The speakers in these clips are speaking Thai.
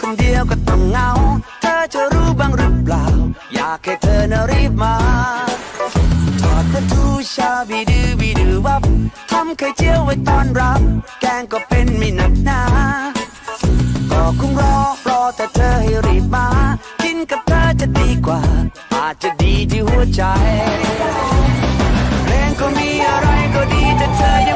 คนเดียวก็ต้องเหงา เธอจะรู้บ้างหรือเปล่า อยากให้เธอน่ะรีบมาทอดปลาทูชาบีดือบีดือวับทำไข่เจียวไว้ตอนรับ แกงก็เป็นไม่หนักหนาก็คงรอรอแต่เธอให้รีบมา กินกับเธอจะดีกว่า อาจจะดีที่หัวใจเพลงก็มีอะไรก็ดีแต่เธอ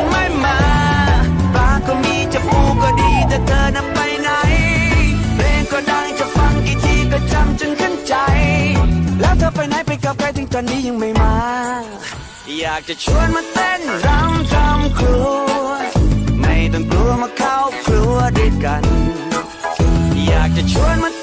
อยากจะชวนมาเต้นรำทำครัว ไม่ต้องกลัวมาเข้าครัวด้วยกัน อยากจะชวนมา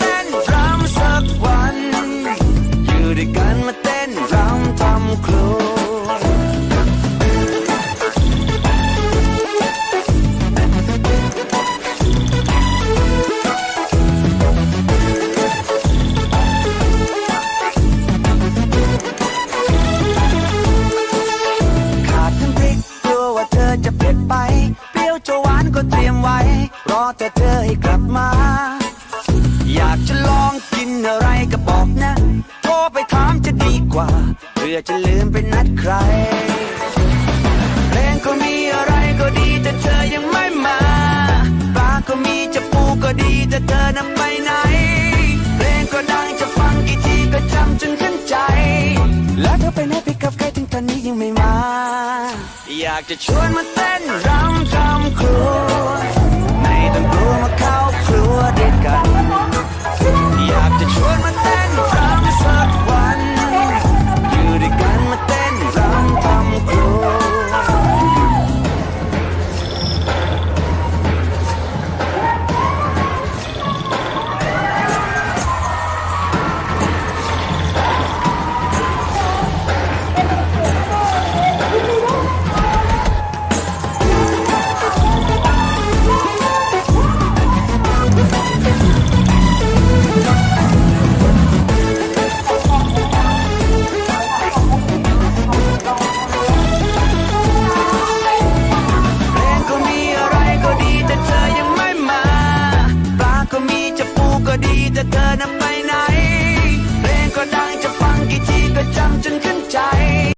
รอแต่เธอให้กลับมา อยากจะลองกินอะไรก็บอกนะ โทรไปถามจะดีกว่าเพื่อจะลืมไปนัดใคร เพลงก็มีอะไรก็ดี แต่เธอยังไม่มาปลาก็มีจะปูก็ดี แต่เธอนั้นไปไหน เพลงก็ดังจะฟังกี่ทีก็จำจนขึ้นใจ แล้วเธอไปไหนไปกับใครถึงตอนนี้ยังไม่มา อยากจะชวนมาเต้นร ก็ดีแต่เธอนั้นไปไหน เพลงก็ดังจะฟังกี่ทีก็จำจนขึ้นใจ